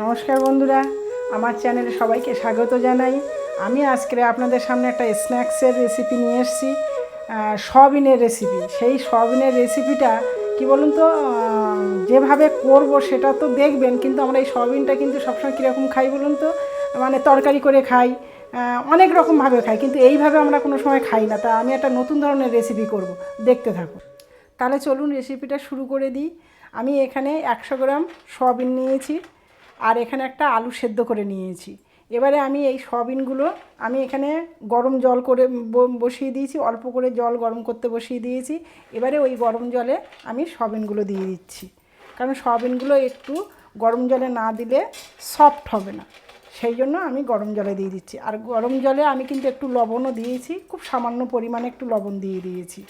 নমস্কার বন্ধুরা আমার চ্যানেলে সবাইকে স্বাগত জানাই। আমি আজকে আপনাদের সামনে একটা স্ন্যাক্সের রেসিপি নিয়ে এসেছি আহ, সয়াবিনের রেসিপি সেই সয়াবিনের রেসিপিটা কি বলুন তো যেভাবে করব সেটা তো দেখবেন কিন্তু আমরা এই সয়াবিনটা কিন্তু সবসময় কীরকম খাই বলুন তো মানে তরকারি করে খাই অনেক রকমভাবে খাই কিন্তু এইভাবে আমরা কোনো সময় খাই না। তা আমি একটা নতুন ধরনের রেসিপি করব দেখতে থাকুন। তাহলে চলুন রেসিপিটা শুরু করে দিই। আমি এখানে একশো গ্রাম সয়াবিন নিয়েছি। আর এখানে একটা আলু সেদ্ধ করে নিয়েছি। এবারে আমি এই সয়াবিনগুলো আমি এখানে গরম জল করে বসিয়ে দিয়েছি, অল্প করে জল গরম করতে বসিয়ে দিয়েছি। এবারে ওই গরম জলে আমি সয়াবিনগুলো দিয়ে দিচ্ছি। কারণ সয়াবিনগুলো একটু গরম জলে না দিলে সফট হবে না। সেই জন্য আমি গরম জলে দিয়ে দিচ্ছি। আর গরম জলে আমি কিন্তু একটু লবণও দিয়েছি, খুব সামান্য পরিমাণে একটু লবণ দিয়ে দিয়েছি।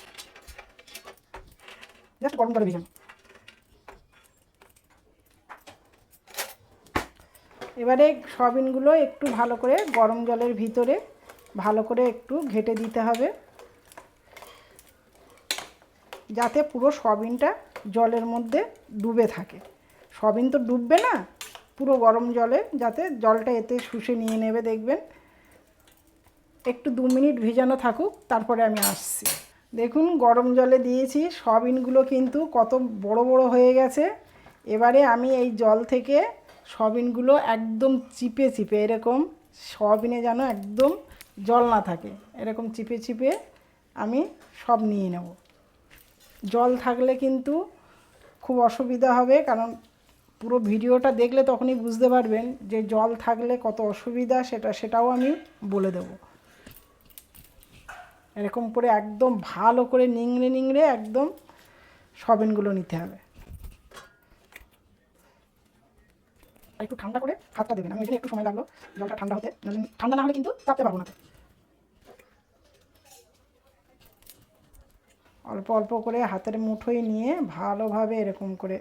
জাস্ট গরম জলে ভিজানো এবারে সয়াবিনগুলো একটু ভালো করে গরম জলের ভিতরে ভালো করে একটু ঘেটে দিতে হবে। যাতে পুরো সয়াবিনটা জলের মধ্যে ডুবে থাকে। সয়াবিন তো ডুববে না, পুরো গরম জলে যাতে জলটা এতে শুষে নিয়ে নেবে, দেখবেন। একটু দু মিনিট ভিজানো থাকুক, তারপরে আমি আসছি। দেখুন, গরম জলে দিয়েছি, সয়াবিনগুলো কিন্তু কত বড় বড় হয়ে গেছে। এবারে আমি এই জল থেকে সয়াবিনগুলো একদম চিপে চিপে, এরকম সয়াবিনে যেন একদম জল না থাকে, এরকম চিপে চিপে আমি সব নিয়ে নেব। জল থাকলে কিন্তু খুব অসুবিধা হবে, কারণ পুরো ভিডিওটা দেখলে তখনই বুঝতে পারবেন যে জল থাকলে কত অসুবিধা, সেটা সেটাও আমি বলে দেবো। এরকম করে একদম ভালো করে নিংড়ে নিংড়ে একদম সবেনগুলো নিতে হবে। একটু ঠান্ডা করে হাতটা দেবেন। আমি এখানে একটু সময় লাগল, জলটা ঠান্ডা হতে। ঠান্ডা না হলে কিন্তু চাপতে পারব না। অল্প অল্প করে হাতের মুঠোয় নিয়ে ভালোভাবে এরকম করে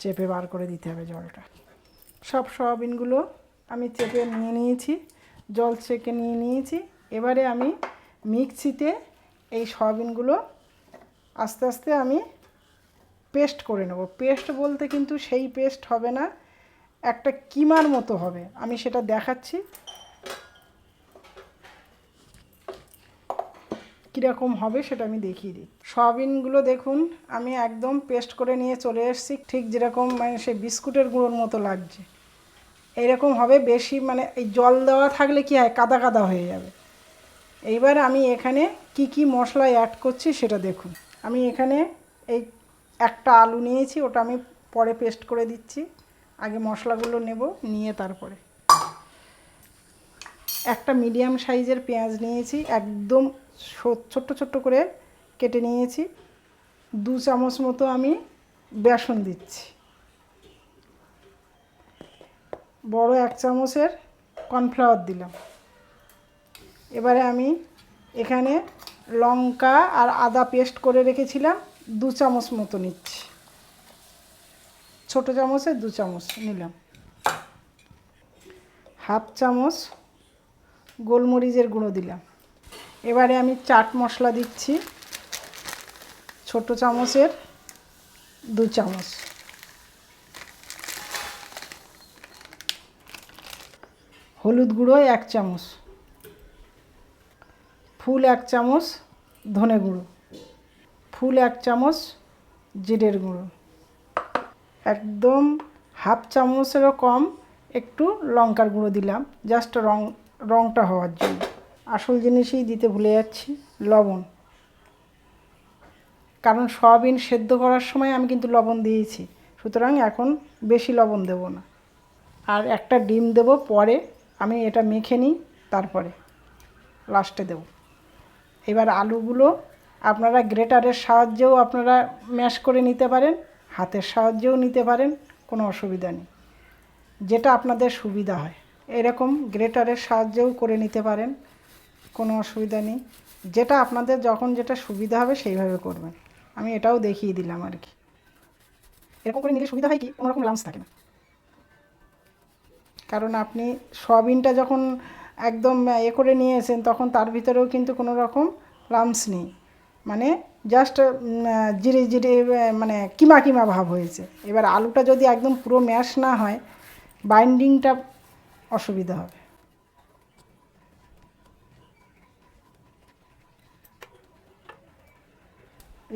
চেপে বার করে দিতে হবে জলটা। সব সয়াবিনগুলো আমি চেপে নিয়ে নিয়েছি, জল চেকে নিয়ে নিয়েছি। এবারে আমি মিক্সিতে এই সয়াবিনগুলো আস্তে আস্তে আমি পেস্ট করে নেব। পেস্ট বলতে কিন্তু সেই পেস্ট হবে না একটা কিমার মতো হবে। আমি সেটা দেখাচ্ছি। কীরকম হবে সেটা আমি দেখিয়ে দিই। সয়াবিনগুলো দেখুন, আমি একদম পেস্ট করে নিয়ে চলে এসেছি। ঠিক যেরকম মানে সেই বিস্কুটের গুঁড়োর মতো লাগছে। এইরকম হবে বেশি মানে এই জল দেওয়া থাকলে কি হয়? কাদা কাদা হয়ে যাবে। এইবার আমি এখানে কি কি মশলা অ্যাড করছি সেটা দেখুন। আমি এখানে এই একটা আলু নিয়েছি, ওটা আমি পরে পেস্ট করে দিচ্ছি। আগে মশলাগুলো নেব, নিয়ে তারপরে। একটা মিডিয়াম সাইজের পেঁয়াজ নিয়েছি, একদম ছোট্ট ছোট্ট করে কেটে নিয়েছি। দু চামচ মতো আমি বেসন দিচ্ছি। বড় এক চামচের কর্নফ্লাওয়ার দিলাম। এবারে আমি এখানে লঙ্কা আর আদা পেস্ট করে রেখেছিলাম, দু চামচ মতো নিচ্ছি। ছোটো চামচে দু চামচ নিলাম। হাফ চামচ গোলমরিচের গুঁড়ো দিলাম। এবারে আমি চাট মশলা দিচ্ছি ছোট চামচের দু চামচ। হলুদ গুঁড়ো এক চামচ। ফুল এক চামচ ধনে গুঁড়ো। ফুল এক চামচ জিরের গুঁড়ো। একদম হাফ চামচেরও কম একটু লঙ্কার গুঁড়ো দিলাম জাস্ট রং, রংটা হওয়ার জন্য। আসল জিনিসই দিতে ভুলে যাচ্ছি, লবণ। কারণ সয়াবিন সেদ্ধ করার সময় আমি কিন্তু লবণ দিয়েছি, সুতরাং এখন বেশি লবণ দেব না। আর একটা ডিম দেব পরে, আমি এটা মেখে নিই, তারপরে লাস্টে দেব। এবার আলুগুলো আপনারা গ্রেটারের সাহায্যেও আপনারা ম্যাশ করে নিতে পারেন হাতের সাহায্যেও নিতে পারেন, কোনো অসুবিধা নেই। যেটা আপনাদের সুবিধা হয়। এরকম গ্রেটারের সাহায্যেও করে নিতে পারেন, কোনো অসুবিধা নেই। যেটা আপনাদের যখন যেটা সুবিধা হবে সেইভাবে করবেন। আমি এটাও দেখিয়ে দিলাম আর কি। এরকম করে নিলে সুবিধা হয় কি? কোনো রকম লাঞ্চ থাকে না। কারণ আপনি সয়াবিনটা যখন একদম এ করে নিয়েছেন তখন তার ভিতরেও কিন্তু কোনো রকম লামস নেই। মানে জাস্ট জিরে জিরে মানে কিমা কিমা ভাব হয়েছে। এবার আলুটা যদি একদম পুরো ম্যাশ না হয় বাইন্ডিংটা অসুবিধা হবে।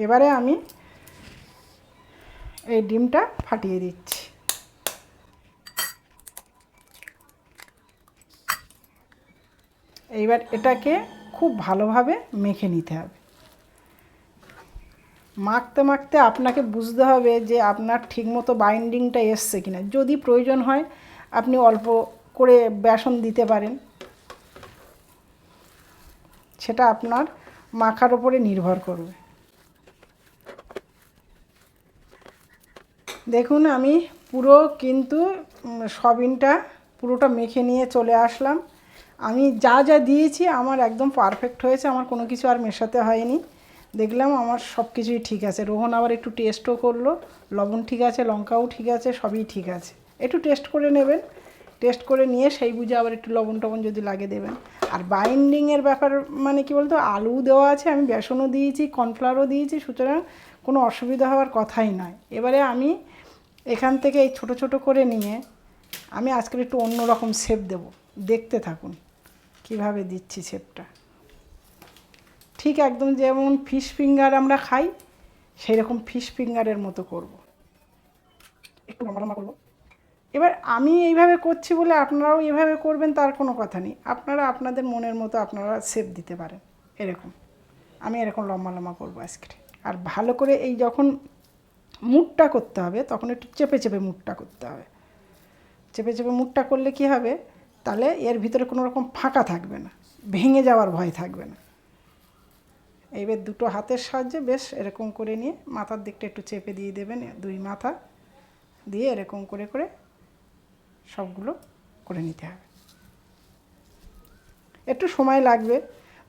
এবারে আমি এই ডিমটা ফাটিয়ে দিচ্ছি। এইবার এটাকে খুব ভালোভাবে মেখে নিতে হবে। মাখতে মাখতে আপনাকে বুঝতে হবে যে আপনার ঠিকমতো বাইন্ডিংটা এসছে কিনা। যদি প্রয়োজন হয়, আপনি অল্প করে বেসন দিতে পারেন। সেটা আপনার মাখার ওপরে নির্ভর করবে। দেখুন, আমি পুরো কিন্তু সবিনটা পুরোটা মেখে নিয়ে চলে আসলাম। আমি যা যা দিয়েছি, আমার একদম পারফেক্ট হয়েছে, আমার কোনো কিছু আর মেশাতে হয়নি। দেখলাম আমার সব কিছুই ঠিক আছে। রোহন আবার একটু টেস্টও করল। লবণ ঠিক আছে, লঙ্কাও ঠিক আছে, সবই ঠিক আছে। একটু টেস্ট করে নেবেন। টেস্ট করে নিয়ে সেই বুঝে আবার একটু লবণ টবণ যদি লাগে দেবেন। আর বাইন্ডিংয়ের ব্যাপার মানে কি বলতো, আলু দেওয়া আছে, আমি বেসনও দিয়েছি কর্নফ্লাওয়ারও দিয়েছি, সুতরাং কোনো অসুবিধা হওয়ার কথাই নয়। এবারে আমি এখান থেকে এই ছোট ছোট করে নিয়ে আমি আজকের একটু অন্য রকম শেপ দেব। দেখতে থাকুন, কীভাবে দিচ্ছি শেপটা ঠিক একদম যেমন ফিশ ফিঙ্গার আমরা খাই সেই রকম ফিশ ফিঙ্গারের মতো করব। একটু লম্বা লম্বা করব। এবার আমি এইভাবে করছি বলে আপনারাও এইভাবে করবেন, তার কোনো কথা নেই। আপনারা আপনাদের মনের মতো আপনারা শেপ দিতে পারেন, এরকম। আমি এরকম লম্বা লম্বা করব আজকে। আর ভালো করে এই যখন মুটটা করতে হবে, তখন একটু চেপে চেপে মুটটা করতে হবে। চেপে চেপে মুটটা করলে কি হবে? তাহলে এর ভিতরে কোনো রকম ফাঁকা থাকবে না, ভেঙে যাওয়ার ভয় থাকবে না। এইবার দুটো হাতের সাহায্যে বেশ এরকম করে নিয়ে মাথার দিকটা একটু চেপে দিয়ে দেবেন, দুই মাথা দিয়ে এরকম করে করে সবগুলো করে নিতে হবে। একটু সময় লাগবে,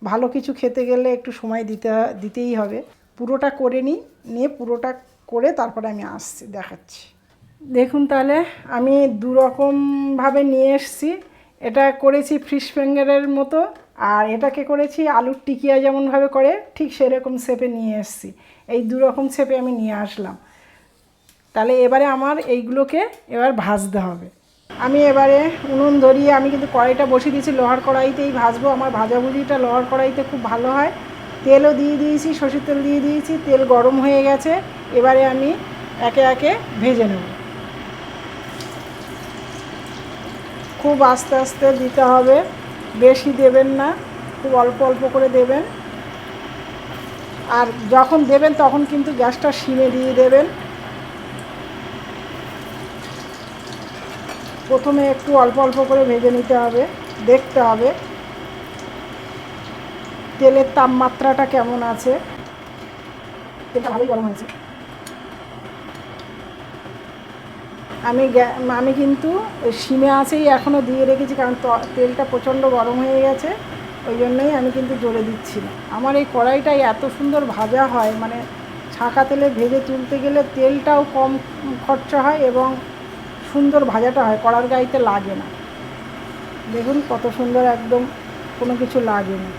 ভালো কিছু খেতে গেলে একটু সময় দিতে দিতেই হবে। পুরোটা করে নিই, নিয়ে পুরোটা করে তারপরে আমি আসছি, দেখাচ্ছি। দেখুন তাহলে, আমি দুরকমভাবে নিয়ে এসছি। এটা করেছি ফিশ ফিঙ্গারের মতো। আর এটাকে করেছি? আলুর টিকিয়া যেমনভাবে করে, ঠিক সেরকম শেপে নিয়ে এসছি। এই দু রকম শেপে আমি নিয়ে আসলাম। তাহলে এবারে আমার এইগুলোকে এবার ভাজতে হবে। আমি এবারে উনুন ধরিয়ে আমি কিন্তু কড়াইটা বসিয়ে দিয়েছি, লোহার কড়াইতেই ভাজবো। আমার ভাজাভুজিটা লোহার কড়াইতে খুব ভালো হয়। তেলও দিয়ে দিয়েছি, সর্ষের তেল দিয়ে দিয়েছি, তেল গরম হয়ে গেছে। এবারে আমি একে একে ভেজে নেব। খুব আস্তে আস্তে দিতে হবে। বেশি দেবেন না, খুব অল্প অল্প করে দেবেন। আর যখন দেবেন তখন কিন্তু গ্যাসটা সিমে দিয়ে দেবেন। প্রথমে একটু অল্প অল্প করে ভেজে নিতে হবে, দেখতে হবে। তেলের তাপমাত্রাটা কেমন আছে? তেলটা ভালোই গরম হয়েছে। আমি আমি কিন্তু সিমে আছেই এখনও দিয়ে রেখেছি, কারণ তেলটা প্রচণ্ড গরম হয়ে গেছে, ওই জন্যই আমি কিন্তু জোরে দিচ্ছি না। আমার এই কড়াইটাই এত সুন্দর ভাজা হয় মানে ছাঁকা তেলে ভেজে তুলতে গেলে তেলটাও কম খরচা হয় এবং সুন্দর ভাজাটা হয়, কড়ার গাইতে লাগে না। দেখুন কত সুন্দর একদম কোনো কিছু লাগে না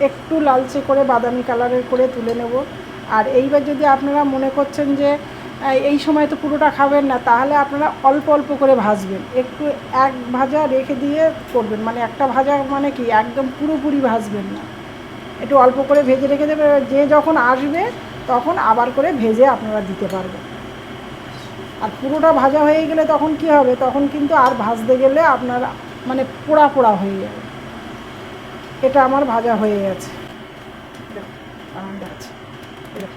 একটু লালচে করে বাদামি কালারের করে তুলে নেব। আর এইবার যদি আপনারা মনে করছেন যে এই সময় তো পুরোটা খাবেন না, তাহলে আপনারা অল্প অল্প করে ভাজবেন। একটু এক ভাজা রেখে দিয়ে করবেন। মানে একটা ভাজা মানে কি, একদম পুরোপুরি ভাজবেন না। একটু অল্প করে ভেজে রেখে দেবে যে যখন আসবে, তখন আবার করে ভেজে আপনারা দিতে পারবেন। আর পুরোটা ভাজা হয়ে গেলে তখন কি হবে? তখন কিন্তু আর ভাজতে গেলে আপনার মানে পোড়া পোড়া হয়ে যাবে। এটা আমার ভাজা হয়ে গেছে আছে। এবার।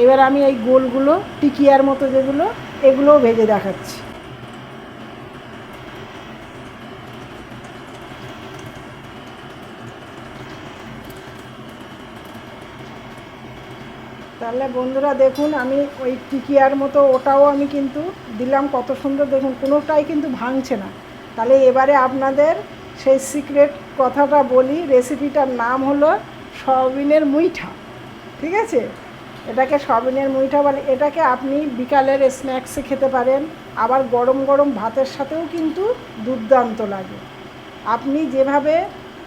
এইবার আমি এই গোলগুলো টিকিয়ার মতো যেগুলো, এগুলোও ভেজে দেখাচ্ছি তাহলে বন্ধুরা দেখুন, আমি ওই টিকিয়ার মতো ওটাও আমি কিন্তু দিলাম, কত সুন্দর দেখুন, কোনোটাই কিন্তু ভাঙছে না। তাহলে এবারে আপনাদের সেই সিক্রেট কথাটা বলি, রেসিপিটার নাম হলো সয়াবিনের মুইঠা, ঠিক আছে? এটাকে সয়াবিনের মুইঠা বলে, এটাকে আপনি বিকালের স্ন্যাক্সে খেতে পারেন, আবার গরম গরম ভাতের সাথেও কিন্তু দুর্দান্ত লাগে। আপনি যেভাবে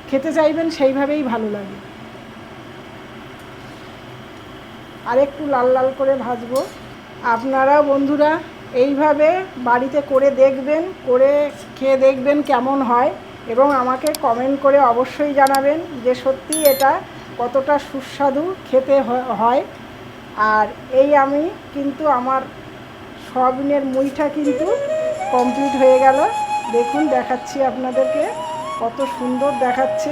খেতে চাইবেন, সেইভাবেই ভালো লাগে। আর একটু লাল লাল করে ভাজবো। আপনারা বন্ধুরা এইভাবে বাড়িতে করে দেখবেন, করে খেয়ে দেখবেন কেমন হয় এবং আমাকে কমেন্ট করে অবশ্যই জানাবেন যে সত্যি এটা কতটা সুস্বাদু খেতে হয়। আর এই আমি কিন্তু আমার সয়াবিনের মুইটা কিন্তু কমপ্লিট হয়ে গেল। দেখুন, দেখাচ্ছি আপনাদেরকে কত সুন্দর দেখাচ্ছে।